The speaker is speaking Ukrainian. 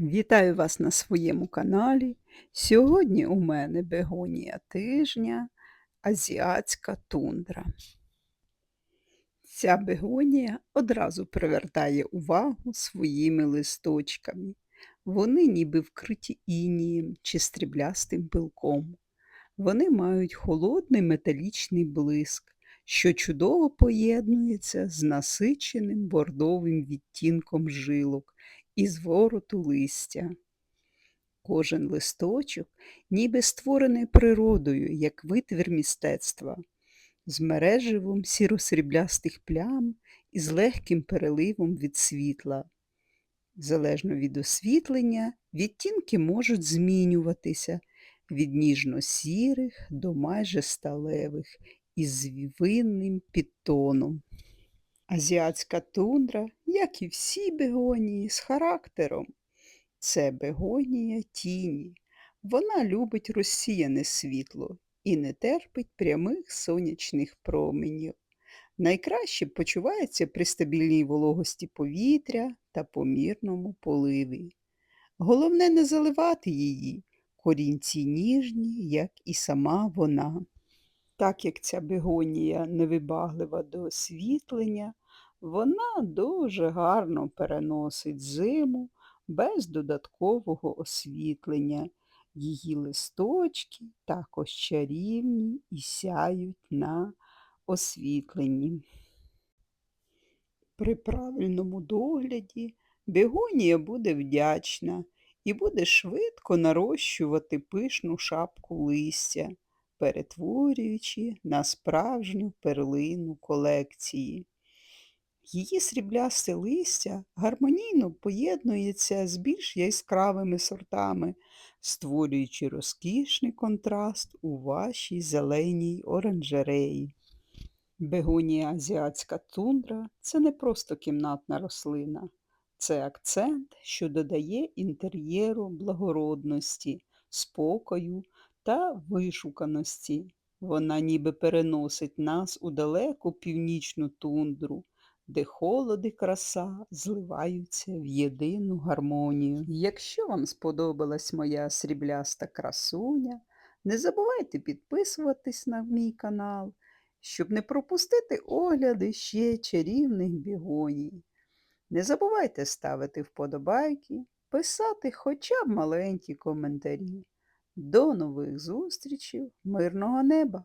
Вітаю вас на своєму каналі. Сьогодні у мене бегонія тижня, азіатська тундра. Ця бегонія одразу привертає увагу своїми листочками. Вони ніби вкриті інієм чи стріблястим пилком. Вони мають холодний металічний блиск, що чудово поєднується з насиченим бордовим відтінком жилок із вороту листя. Кожен листочок ніби створений природою, як витвір мистецтва, з мереживом сіро-сріблястих плям і з легким переливом від світла. Залежно від освітлення, відтінки можуть змінюватися від ніжно-сірих до майже сталевих із винним підтоном. Азіатська тундра, як і всі бегонії, з характером. Це бегонія тіні. Вона любить розсіяне світло і не терпить прямих сонячних променів. Найкраще почувається при стабільній вологості повітря та помірному поливі. Головне не заливати її, корінці ніжні, як і сама вона. Так як ця бегонія невибаглива до освітлення, вона дуже гарно переносить зиму без додаткового освітлення. Її листочки також чарівні і сяють на освітленні. При правильному догляді бегонія буде вдячна і буде швидко нарощувати пишну шапку листя перетворюючи на справжню перлину колекції. Її сріблясте листя гармонійно поєднується з більш яскравими сортами, створюючи розкішний контраст у вашій зеленій оранжереї. Бегонія азіатська тундра це не просто кімнатна рослина, це акцент, що додає інтер'єру благородності, спокою та вишуканості. Вона ніби переносить нас у далеку північну тундру, де холод і краса зливаються в єдину гармонію. Якщо вам сподобалась моя срібляста красуня, не забувайте підписуватись на мій канал, щоб не пропустити огляди ще чарівних бігоній. Не забувайте ставити вподобайки, писати хоча б маленькі коментарі. До нових зустрічей, мирного неба!